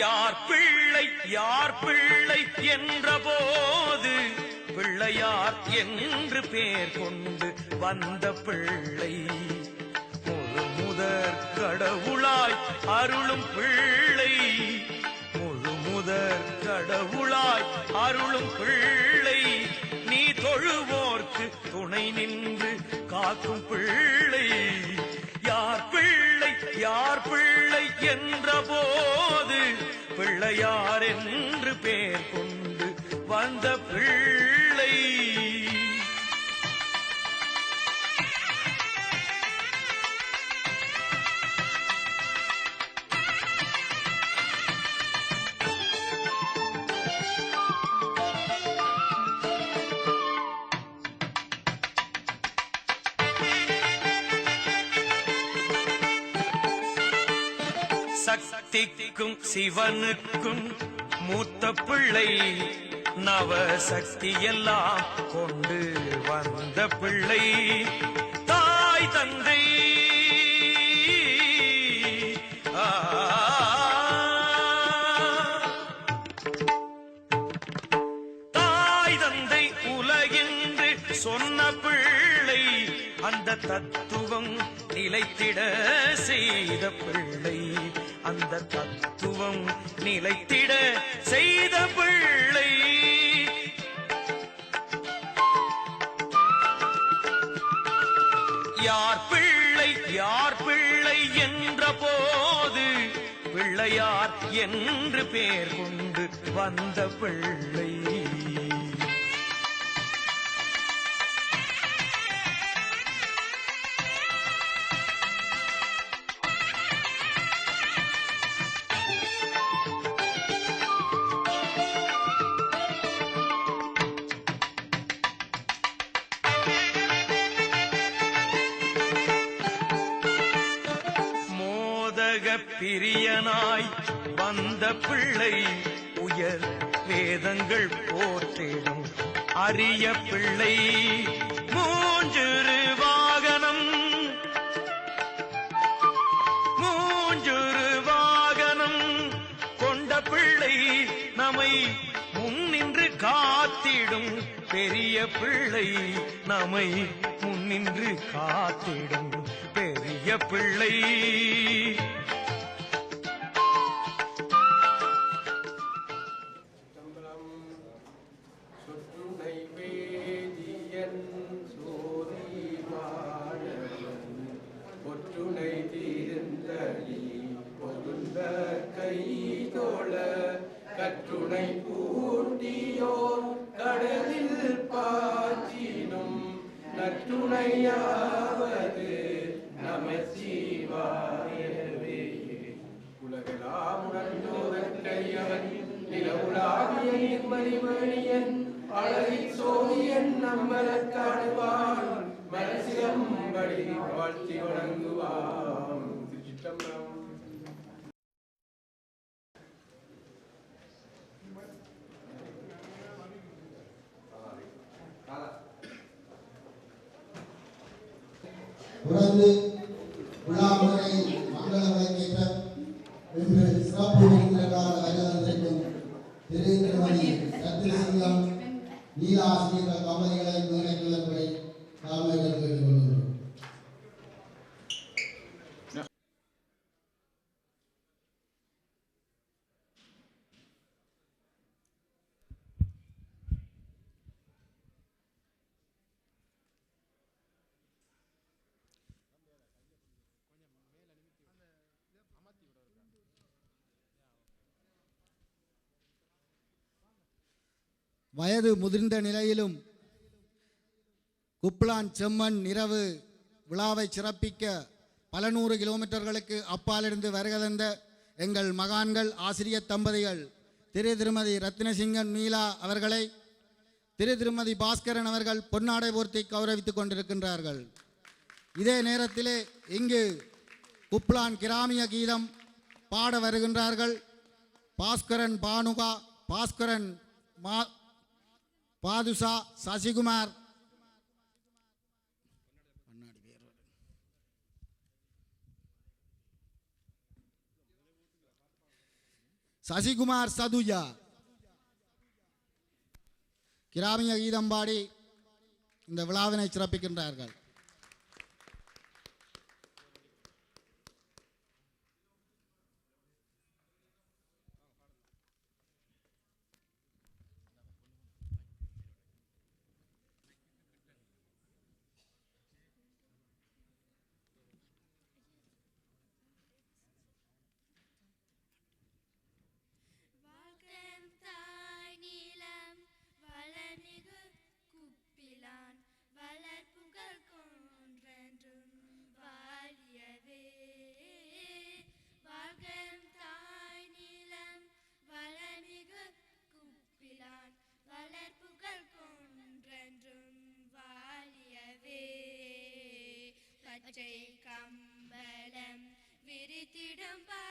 யார் பிள்ளை யார் பிள்ளை என்ற போது பிள்ளையார் என்று பேர் கொண்டு வந்த பிள்ளை. முழு முதற் கடவுளாய் அருளும் பிள்ளை. முழு முதற் கடவுளாய் அருளும் பிள்ளை. நீ தொழுவோர்க்கு துணை நின்று காக்கும் பிள்ளை. யார் பிள்ளை யார் பிள்ளை என்ற போது பிள்ளையார் என்று பேர் கொண்டு வந்த பிள்ளை சக்திக்கும் சிவனுக்கும் மூத்த பிள்ளை. நவ சக்தி கொண்டு வந்த பிள்ளை. தாய் தந்தை அந்த தத்துவம் நிலைத்திட செய்த பிள்ளை. அந்த தத்துவம் நிலைத்திட செய்த பிள்ளை. யார் பிள்ளை யார் பிள்ளை என்ற போது பிள்ளையார் என்று பேர் கொண்டு வந்த பிள்ளை. அந்த பிள்ளை உயர் வேதங்கள் போற்றிடும். அரிய பிள்ளை மூஞ்சிறு வாகனம். மூஞ்சிறு வாகனம். கொண்ட பிள்ளை நம்மை முன்னின்று காத்திடும். பெரிய பிள்ளை நம்மை முன்னின்று காத்திடும். பெரிய பிள்ளை நற்றுணையாவது நமச்சிவாயவே உலகெல்லாம் உணர்ந்தோதற்கையவன் நிலவுலாவிய நிர்மணிமணியன் அழகி சோழியன் நம்மளக் காணுவான். மனசிலம்படி வாழ்த்தி வணங்குவான். தொடர்ந்து வயது முதிர்ந்த நிலையிலும் குப்லான் செம்மண் இரவு விழாவை சிறப்பிக்க பல நூறு கிலோமீட்டர்களுக்கு அப்பாலிருந்து வருகதந்த எங்கள் மகான்கள் ஆசிரியர் தம்பதிகள் திரு திருமதி ரத்னசிங்கன் மீலா அவர்களை திரு திருமதி பாஸ்கரன் அவர்கள் பொன்னாடை போர்த்தி கௌரவித்துக் கொண்டிருக்கின்றார்கள். இதே நேரத்திலே இங்கு குப்லான் கிராமிய கீதம் பாட வருகின்றார்கள். பாஸ்கரன் பானுகா பாஸ்கரன் மா பாதுஷா சசிகுமார். சசிகுமார் சதுஜா. கிராமிய கீதம்பாடி இந்த விழாவினை சிறப்பிக்கின்றார்கள். அஜய் கம்பலம் விரித்திடும் பா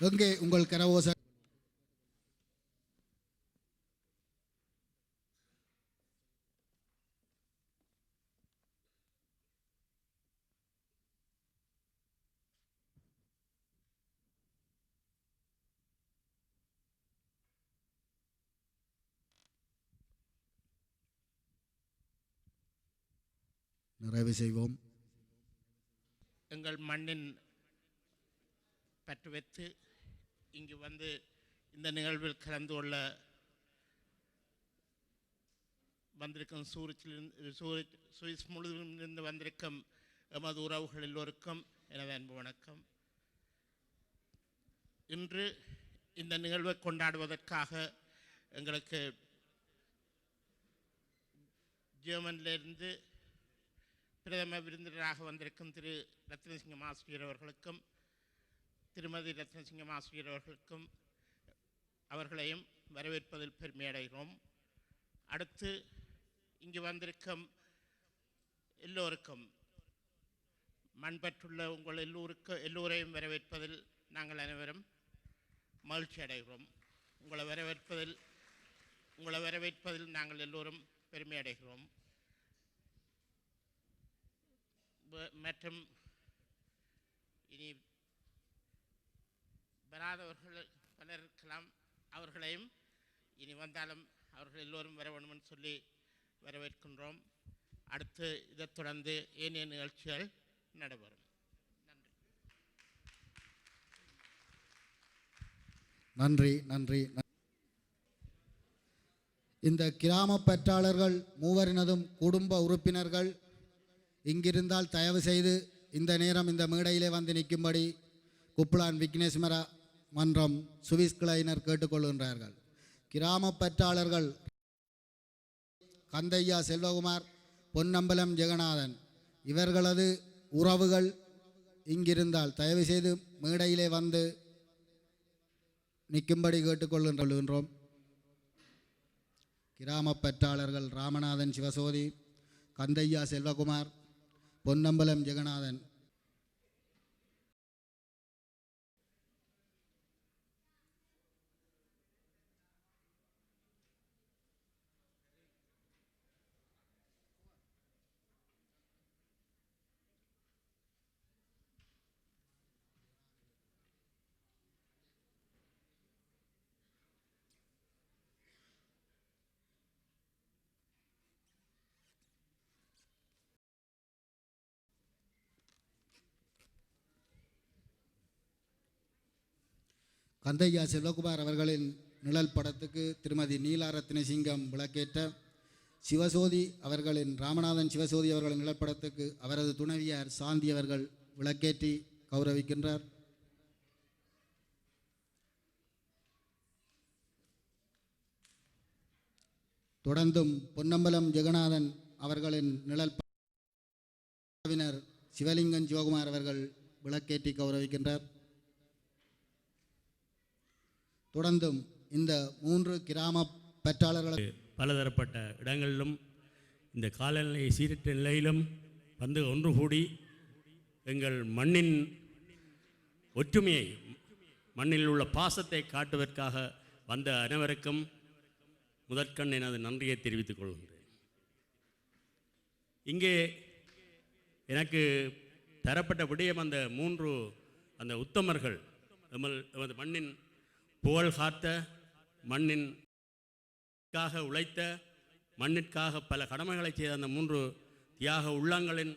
எங்கே உங்கள் கரவோச நிறைவு செய்வோம். எங்கள் மண்ணின் பற்று வைத்து இங்கு வந்து இந்த நிகழ்வில் கலந்து கொள்ள வந்திருக்கும் சூரிச்சிலிருந்து சூரிச் சுவிஸ் முழுவதிலிருந்து வந்திருக்கும் எமது உறவுகள் எல்லோருக்கும் எனது அன்பு வணக்கம். இன்று இந்த நிகழ்வை கொண்டாடுவதற்காக எங்களுக்கு ஜெர்மனிலிருந்து பிரதம விருந்தினராக வந்திருக்கும் திரு ரத்னசிங்க மாஸ்டர் அவர்களுக்கும் திருமதி ரத்னசிங்கம் ஆசிரியர் அவர்களுக்கும் அவர்களையும் வரவேற்பதில் பெருமையடைகிறோம். அடுத்து இங்கு வந்திருக்கும் எல்லோருக்கும் மண்பற்றுள்ள உங்கள் எல்லோருக்கு எல்லோரையும் வரவேற்பதில் நாங்கள் அனைவரும் மகிழ்ச்சி அடைகிறோம். உங்களை வரவேற்பதில் உங்களை வரவேற்பதில் நாங்கள் எல்லோரும் பெருமை அடைகிறோம். மற்றும் இனி வராதவர்கள் பலர் இருக்கலாம் அவர்களையும் இனி வந்தாலும் அவர்கள் எல்லோரும் வர வேண்டும்னு சொல்லி வரவேற்கின்றோம். அடுத்து இதைத் தொடர்ந்து ஏனைய நிகழ்ச்சிகள் நடைபெறும். நன்றி நன்றி நன்றி. இந்த கிராம பற்றாளர்கள் மூவரினதும் குடும்ப உறுப்பினர்கள் இங்கிருந்தால் தயவு செய்து இந்த நேரம் இந்த மேடையிலே வந்து நிற்கும்படி. குப்ளான் விக்னேஸ்வரா மன்றம் சுவிஸ் கிளையினர் கேட்டுக்கொள்கின்றார்கள். கிராம பற்றாளர்கள் கந்தையா செல்வகுமார் பொன்னம்பலம் ஜெகநாதன் இவர்களது உறவுகள் இங்கிருந்தால் தயவு செய்து மேடையிலே வந்து நிற்கும்படி கேட்டுக்கொள்கின்றோம். கிராம பற்றாளர்கள் ராமநாதன் சிவசோதி கந்தையா செல்வகுமார் பொன்னம்பலம் ஜெகநாதன் பந்தையா செல்வகுமார் அவர்களின் நிழல் படத்துக்கு திருமதி நீலாரத்ன சிங்கம் விளக்கேற்ற சிவசோதி அவர்களின் ராமநாதன் சிவசோதி அவர்களின் நிலப்படத்துக்கு அவரது துணைவியார் சாந்தி அவர்கள் விளக்கேற்றி கௌரவிக்கின்றார். தொடர்ந்தும் பொன்னம்பலம் ஜெகநாதன் அவர்களின் நிழல் சிவலிங்கன் சிவகுமார் அவர்கள் விளக்கேற்றி கௌரவிக்கின்றார். தொடர்ந்தும் இந்த மூன்று கிராம பெற்றாளர்கள் பலதரப்பட்ட இடங்களிலும் இந்த காலநிலை சீரற்ற நிலையிலும் வந்து ஒன்று கூடி எங்கள் மண்ணின் ஒற்றுமையை மண்ணில் உள்ள பாசத்தை காட்டுவதற்காக வந்த அனைவருக்கும் முதற்கண் எனது நன்றியை தெரிவித்துக் கொள்கின்றேன். இங்கே எனக்கு தரப்பட்ட விடயம் அந்த மூன்று அந்த உத்தமர்கள் எமல் எமது மண்ணின் புகழ் காத்த மண்ணின் காக உழைத்த மண்ணிற்காக பல கடமைகளை செய்த அந்த மூன்று தியாக உள்ளங்களின்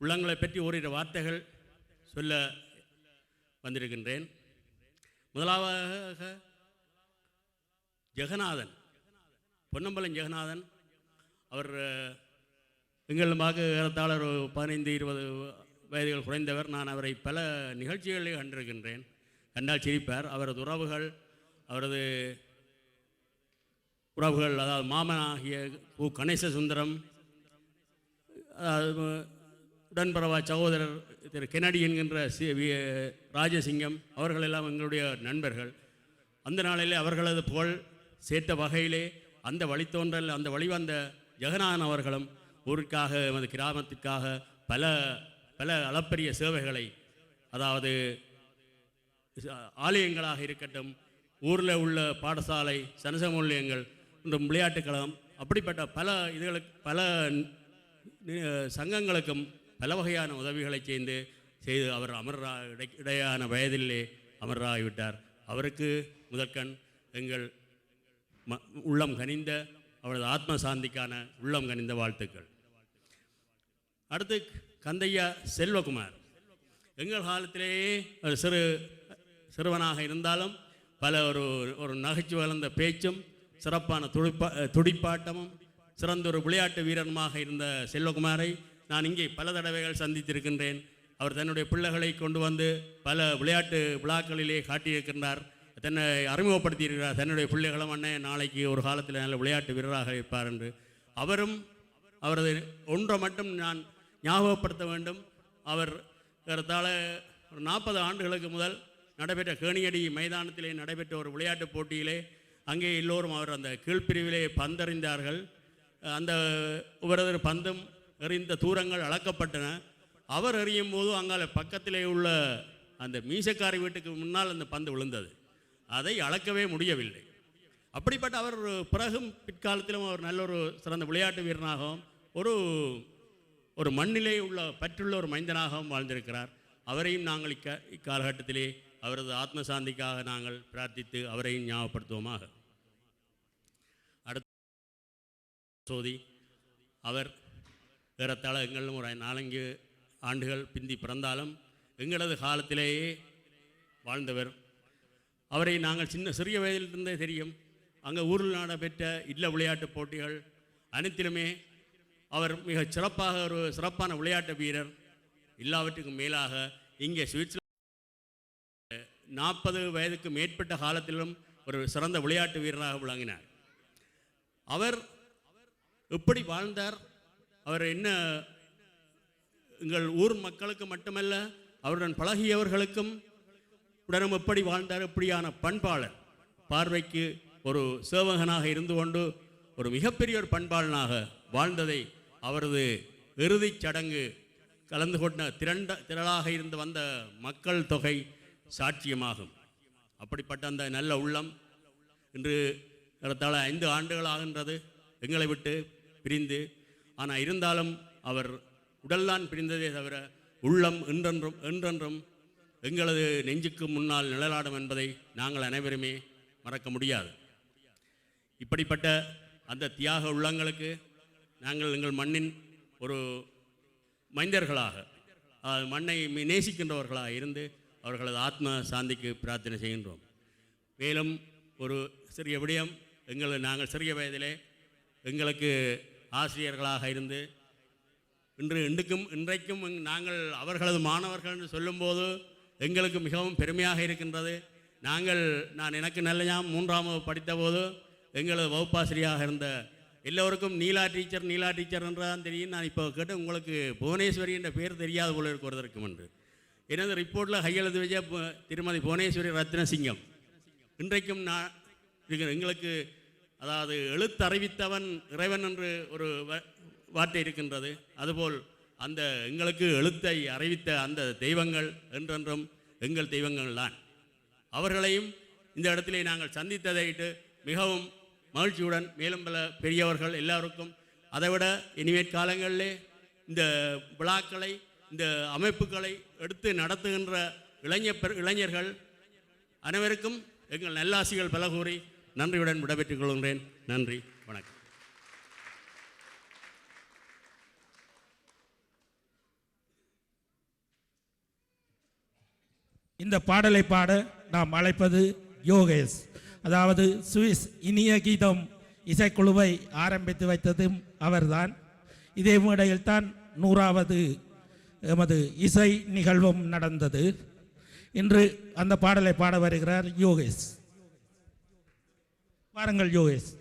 உள்ளங்களை பற்றி ஓரிரு வார்த்தைகள் சொல்ல வந்திருக்கின்றேன். முதலாவதாக ஜெகநாதன் பொன்னம்பலம் ஜெகநாதன் அவர் அஹ், எங்களுமாக ஏறத்தாழ ஒரு பதினைந்து இருபது வயதுகள் குறைந்தவர். நான் அவரை பல நிகழ்ச்சிகளில் கண்டிருக்கின்றேன். கண்டால் சிரிப்பார். அவரது உறவுகள் அவரது உறவுகள் அதாவது மாமனாகிய பூ கணேச சுந்தரம் அதாவது உடன்பரவா சகோதரர் திரு கெனடி என்கின்ற சி வி- ராஜசிங்கம் அவர்கள் எல்லாம் எங்களுடைய நண்பர்கள். அந்த நாளிலே அவர்களது புகழ் சேர்த்த வகையிலே அந்த வழித்தோன்றல் அந்த வழிவந்த ஜெகநாதன் அவர்களும் ஊருக்காக எமது கிராமத்துக்காக பல பல அளப்பரிய சேவைகளை அதாவது ஆலயங்களாக இருக்கட்டும் ஊரில் உள்ள பாடசாலை சனசமூலியங்கள் மற்றும் விளையாட்டுக் கழகம் அப்படிப்பட்ட பல இதுகளுக்கு பல சங்கங்களுக்கும் பல வகையான உதவிகளை செய்து செய்து அவர் அமர்ரா இடை- இடையான வயதிலே அமர்ராகிவிட்டார் அவருக்கு முதற்கண் எங்கள் ம உள்ளம் கனிந்த அவரது ஆத்ம சாந்திக்கான உள்ளம் கனிந்த வாழ்த்துக்கள். அடுத்து கந்தையா செல்வகுமார். எங்கள் காலத்திலேயே சிறு சிறுவனாக இருந்தாலும் பல ஒரு ஒரு நகைச்சுவை கலந்த பேச்சும் சிறப்பான துடிப்பா துடிப்பாட்டமும் சிறந்த ஒரு விளையாட்டு வீரனுமாக இருந்த செல்வகுமாரை நான் இங்கே பல தடவைகள் சந்தித்திருக்கின்றேன். அவர் தன்னுடைய பிள்ளைகளை கொண்டு வந்து பல விளையாட்டு விழாக்களிலே காட்டியிருக்கின்றார். தன்னை அறிமுகப்படுத்தியிருக்கிறார். தன்னுடைய பிள்ளைகளும் அண்ணன் நாளைக்கு ஒரு காலத்தில் நல்ல விளையாட்டு வீரராக இருப்பார் என்று. அவரும் அவரது ஒன்றை மட்டும் நான் ஞாபகப்படுத்த வேண்டும். அவர் ஏறத்தாழ ஒரு நாற்பது ஆண்டுகளுக்கு முதல் நடைபெற்ற கேணியடி மைதானத்திலே நடைபெற்ற ஒரு விளையாட்டுப் போட்டியிலே அங்கே எல்லோரும் அவர் அந்த கீழ்ப்பிரிவிலே பந்தறிந்தார்கள். அந்த இவரது பந்தும் எறிந்த தூரங்கள் அளக்கப்பட்டன. அவர் எறியும் போது அங்கால பக்கத்திலே உள்ள அந்த மீசக்காரி வீட்டுக்கு முன்னால் அந்த பந்து விழுந்தது. அதை அளக்கவே முடியவில்லை. அப்படிப்பட்ட அவர் பிறகும் பிற்காலத்திலும் அவர் நல்ல ஒரு சிறந்த விளையாட்டு வீரனாகவும் ஒரு ஒரு மண்ணிலே உள்ள பற்றுள்ள ஒரு மைந்தனாகவும் வாழ்ந்திருக்கிறார். அவரையும் நாங்கள் இக்க இக்காலகட்டத்திலே அவரது ஆத்ம சாந்திக்காக நாங்கள் பிரார்த்தித்து அவரையும் ஞாபகப்படுத்துவோமாக. அடுத்த சோதி அவர் ஏறத்தாழ எங்களும் ஒரு நாலஞ்சு ஆண்டுகள் பிந்தி பிறந்தாலும் எங்களது காலத்திலேயே வாழ்ந்தவர். அவரை நாங்கள் சின்ன சிறிய வயதிலிருந்தே தெரியும். அங்கே ஊரில் நடைபெற்ற இல்ல விளையாட்டுப் போட்டிகள் அனைத்திலுமே அவர் மிக சிறப்பாக ஒரு சிறப்பான விளையாட்டு வீரர். எல்லாவற்றுக்கும் மேலாக இங்கே சுவிட்சர்லாந்து நாற்பது வயதுக்கு மேற்பட்ட காலத்திலும் ஒரு சிறந்த விளையாட்டு வீரராக விளங்கினார். அவர் எப்படி வாழ்ந்தார்? அவர் என்ன எங்கள் ஊர் மக்களுக்கு மட்டுமல்ல அவருடன் பழகியவர்களுக்கும் உடனும் எப்படி வாழ்ந்தார்? எப்படியான பண்பாளர். பார்வைக்கு ஒரு சேவகனாக இருந்து கொண்டு ஒரு மிகப்பெரிய ஒரு பண்பாளனாக வாழ்ந்ததை அவரது இறுதிச் சடங்கு கலந்து கொண்ட திரண்ட திரளாக இருந்து வந்த மக்கள் தொகை சாட்சியமாகும். அப்படிப்பட்ட அந்த நல்ல உள்ளம் இன்று ஏறத்தாழ ஐந்து ஆண்டுகள் ஆகின்றது எங்களை விட்டு பிரிந்து. ஆனால் இருந்தாலும் அவர் உடல்தான் பிரிந்ததே தவிர உள்ளம் என்றென்றும் என்றென்றும் எங்களது நெஞ்சுக்கு முன்னால் நிழலாடும் என்பதை நாங்கள் அனைவருமே மறக்க முடியாது. இப்படிப்பட்ட அந்த தியாக உள்ளங்களுக்கு நாங்கள் எங்கள் மண்ணின் ஒரு மைந்தர்களாக மண்ணை நேசிக்கின்றவர்களாக இருந்து அவர்களது ஆத்ம சாந்திக்கு பிரார்த்தனை செய்கின்றோம். மேலும் ஒரு சிறிய விடயம் எங்கள் நாங்கள் சிறிய வயதிலே எங்களுக்கு ஆசிரியர்களாக இருந்து இன்று இன்றுக்கும் இன்றைக்கும் நாங்கள் அவர்களது மாணவர்கள் என்று சொல்லும்போது எங்களுக்கு மிகவும் பெருமையாக இருக்கின்றது. நாங்கள் நான் எனக்கு நல்ல ஞாபகம் மூன்றாம் வகுப்பு படித்தபோது எங்களது வகுப்பாசிரியாக இருந்த எல்லோருக்கும் நீலா டீச்சர் நீலா டீச்சர் என்றுதான் தெரியும். நான் இப்போ கேட்டு உங்களுக்கு புவனேஸ்வரி என்ற பேர் தெரியாத போல இருக்கிறதற்கும் என்று. எனது ரிப்போர்ட்டில் கையெழுத்து வச்ச திருமதி புவனேஸ்வரி ரத்னசிங்கம் இன்றைக்கும் நான் இருக்கிற எங்களுக்கு அதாவது எழுத்தறிவித்தவன் இறைவன் என்று ஒரு வ- வார்த்தை இருக்கின்றது. அதுபோல் அந்த எங்களுக்கு எழுத்தை அறிவித்த அந்த தெய்வங்கள் என்றென்றும் எங்கள் தெய்வங்கள் தான். அவர்களையும் இந்த இடத்திலே நாங்கள் சந்தித்ததையிட்டு மிகவும் மகிழ்ச்சியுடன் மேலும் பல பெரியவர்கள் எல்லாருக்கும் அதைவிட இனிமேற் காலங்களிலே இந்த விழாக்களை இந்த அமைப்புகளை எடுத்து நடத்துகின்ற இளைஞர் பெரு- இளைஞர்கள் அனைவருக்கும் எங்கள் நல்லாசிகள் பல கூறி நன்றியுடன் விடைபெற்றுக் கொள்கின்றேன். நன்றி. வணக்கம். இந்த பாடலை பாட நாம் அழைப்பது யோகேஷ். அதாவது சுவிஸ் இனிய கீதம் இசைக்குழுவை ஆரம்பித்து வைத்ததும் அவர்தான். இதே மேடையில் தான் நூறாவது எமது இசை நிகழ்வும் நடந்தது. இன்று அந்த பாடலை பாட வருகிறார் யோகேஷ். பாருங்கள் யோகேஷ்.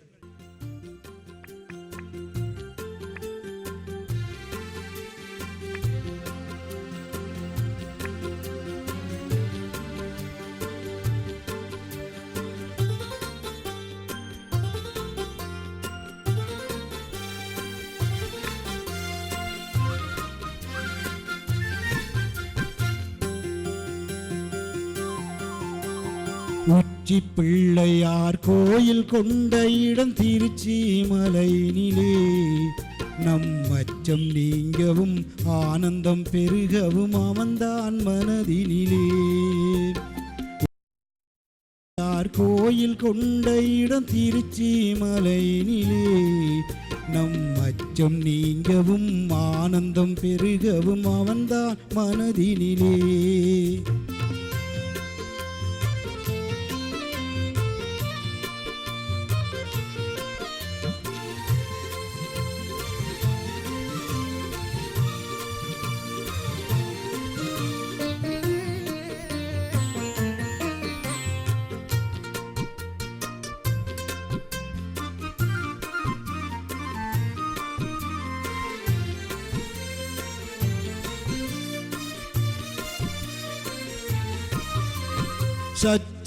உச்சி பிள்ளையார் கோயில் கொண்ட இடம் திருச்சி மலையினிலே. நம் அச்சம் நீங்கவும் ஆனந்தம் பெருகவும் அவன்தான் மனதினிலே. கோயில் கொண்ட இடம் திருச்சி மலையினிலே. நம் அச்சம் நீங்கவும் ஆனந்தம் பெருகவும் அவன்தான் மனதினிலே.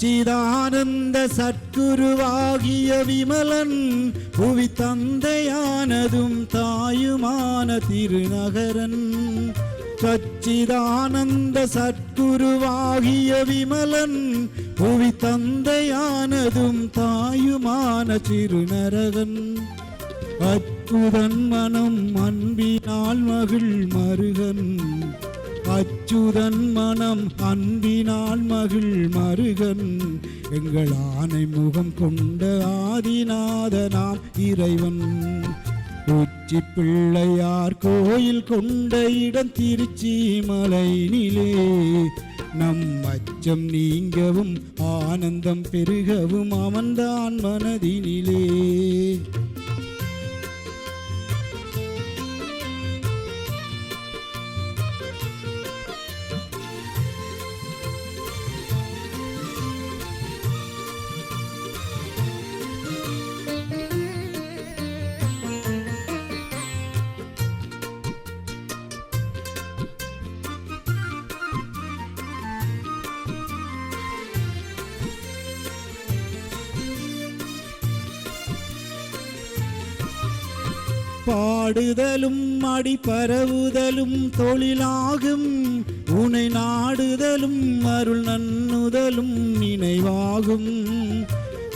சச்சிதானந்த சத்குருவாகிய விமலன் புவி தந்தையானதும் தாயுமான திருநகரன். சச்சிதானந்த சத்குருவாகிய விமலன் புவி தந்தையானதும் தாயுமான திருநரகன். அற்புதன் மனம் அன்பினால் மகிழ் மருகன். அச்சுதன் மனம் அன்பினால் மகிழ் மருகன். எங்கள் ஆனை முகம் கொண்ட ஆதிநாதனாம் இறைவன். உச்சி பிள்ளையார் கோயில் கொண்ட இடம் திருச்சி மலை நிலே. நம் அச்சம் நீங்கவும் ஆனந்தம் பெருகவும் அவன்தான் மனதினிலே. பாடுதலும் அடி பரவுதலும் தொழிலாகும். உனை நாடுதலும் அருள் நன்னுதலும் நினைவாகும்.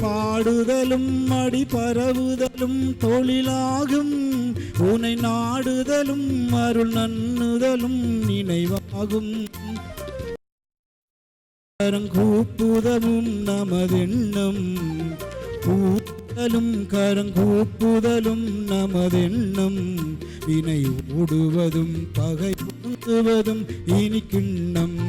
பாடுதலும் அடி பரவுதலும் தொழிலாகும். உனை நாடுதலும் அருள் நன்னுதலும் நினைவாகும். கூப்புதமும் நமதெண்ணம் பூ கூத்தலும் கரங்கூப்புதலும் நமதெண்ணம் வினை ஓடுவதும் பகை ஓடுவதும் இனி கிண்ணம்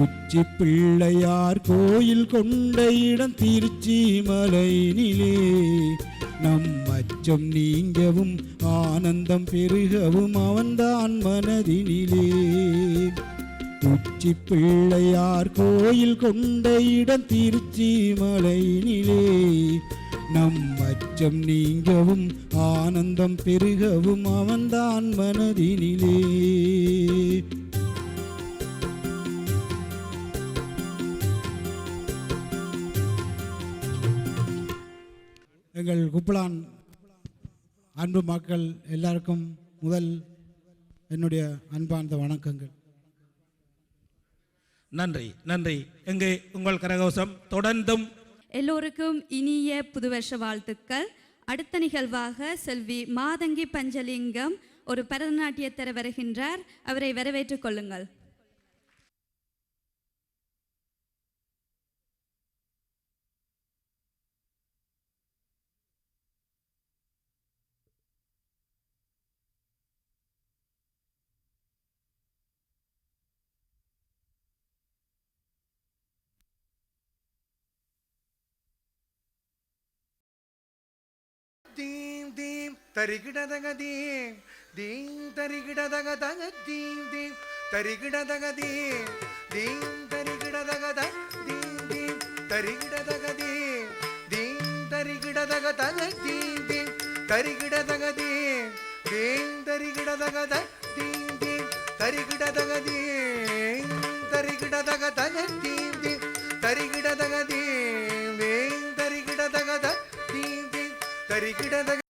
உச்சி பிள்ளையார் கோயில் கொண்ட இடம் திருச்சி மலையினிலே. நம் அச்சம் நீங்கவும் ஆனந்தம் பெருகவும் அவன்தான் மனதினிலே. உச்சி பிள்ளையார் கோயில் கொண்ட இடம் திருச்சி மலையினிலே. நம் அச்சம் நீங்கவும் ஆனந்தம் பெருகவும் அவன்தான் மனதினிலே. எங்கள் குப்பலான் அன்பு மக்கள் எல்லாருக்கும் முதல் என்னுடைய அன்பார்ந்த வணக்கங்கள். நன்றி நன்றி. எங்கே உங்கள் கரகோசம் தொடர்ந்தும் எல்லோருக்கும் இனிய புதுவருஷ வாழ்த்துக்கள். அடுத்த நிகழ்வாக செல்வி மாதங்கி பஞ்சலிங்கம் ஒரு பரதநாட்டியத்தர வருகின்றார். அவரை வரவேற்றுக் கொள்ளுங்கள். தரிகிடதக தீம் தீம் தரிகிடதக தக தீம் தீம் தரிகிடதக தீம் தீம் தரிகிடதக த தீம் தீம் தரிகிடதக தீம் தீம் தரிகிடதக தக தீம் தீம் தரிகிடதக தீம் தீம் தரிகிடதக த தீம் தீம் தரிகிடதக தீம் தரிகிடதக தக தீம் தீம் தரிகிடதக தீம் தீம் தரிகிடதக த தீம் தீம் தரிகிடதக தரிகிடதக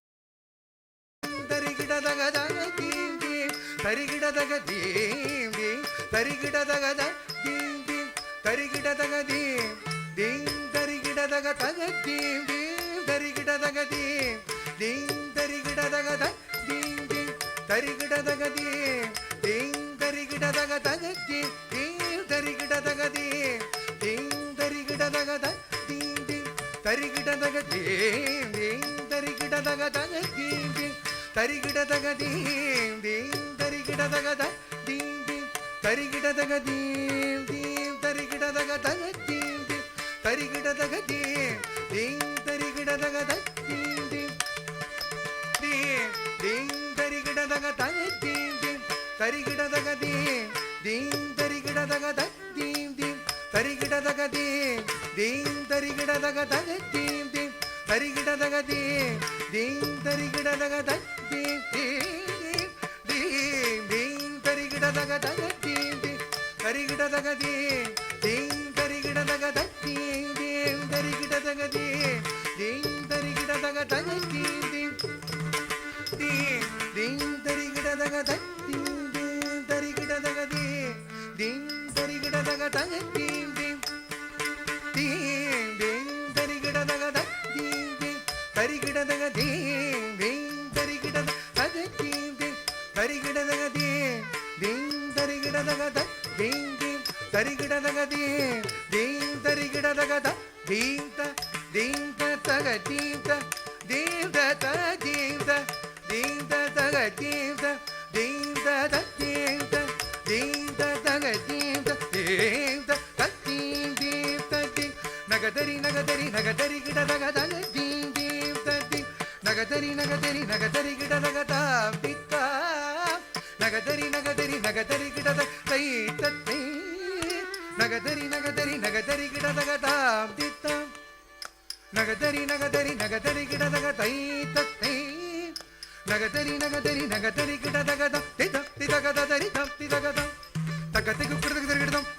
தரிகிடதக தக தீம் தீம் தரிகிடதக தீம் தீம் தரிகிடதக த தீம் தீம் தரிகிடதக தீம் தீம் தரிகிடதக தக தீம் தீம் தரிகிடதக தீம் தீம் தரிகிடதக த தீம் தீம் தீம் தீம் தரிகிடதக தக தீம் தீம் தரிகிடதக தீம் தீம் தரிகிடதக தக தீம் தீம் தரிகிட தக தீம் தீம் தரிகிட தக தக தீம் தீம் தீம் தக தக தீம் தீம் தீம் தீம் தக தீம் தீம் தரிகிட தீம் தீம் தரிகிட தக தீம் தீம் தரிகிட தீம் தீம் தரிகிட தக தீம் த தீம் த தக தீம் த நகதரி நகதரி நகதரி கிட தக தீம் தீம் தத்தி நகதரி நகதரி நகதரி கிட தக தாம் நகதரி நகதரி நகதரி கிட தக தை தத்தை நகதரி நகதரி நகதரி கிட தக தாம் நகதரி நகதரி நகதரி கிட தக தத்தை நகதரி நகதரி நகதரி கிட தக தம் திதம் திதக தரி தம் திதக தம் தகத்திக்கு கிடதம்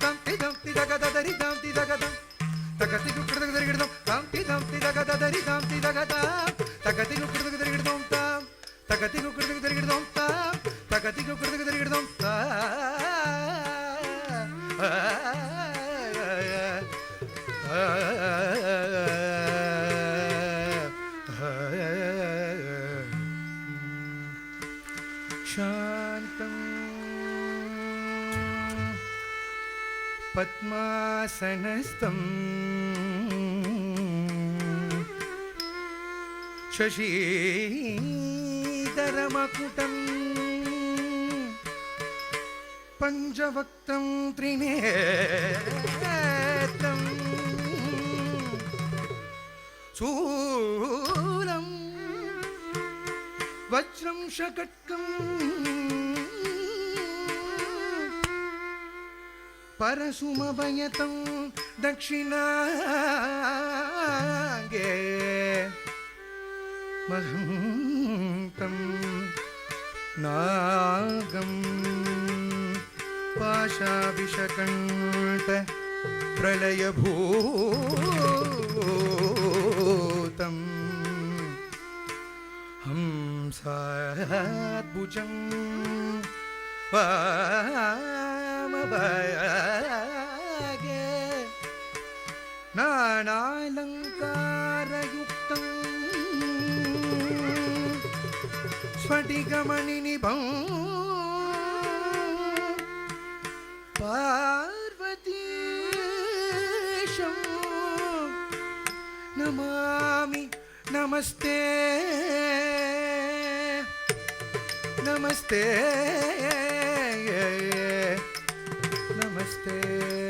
सिंहासनस्थम् शशीधरमकुटम्। पञ्चवक्तं त्रिनेत्रम्। शूलं वज्रं शकट परशुमभयतं दक्षिणाङ्गे महन्तं नागं पाशाभिषकण्ठ प्रलयभूतम् हंसाद्भुजं രാമഭയകേ. നാണാലങ്കാരയുക്തം സ്ഫടികമണിനിഭം. പാർവതീശം നമാമി നമസ്തേ. നമസ്തേ. você.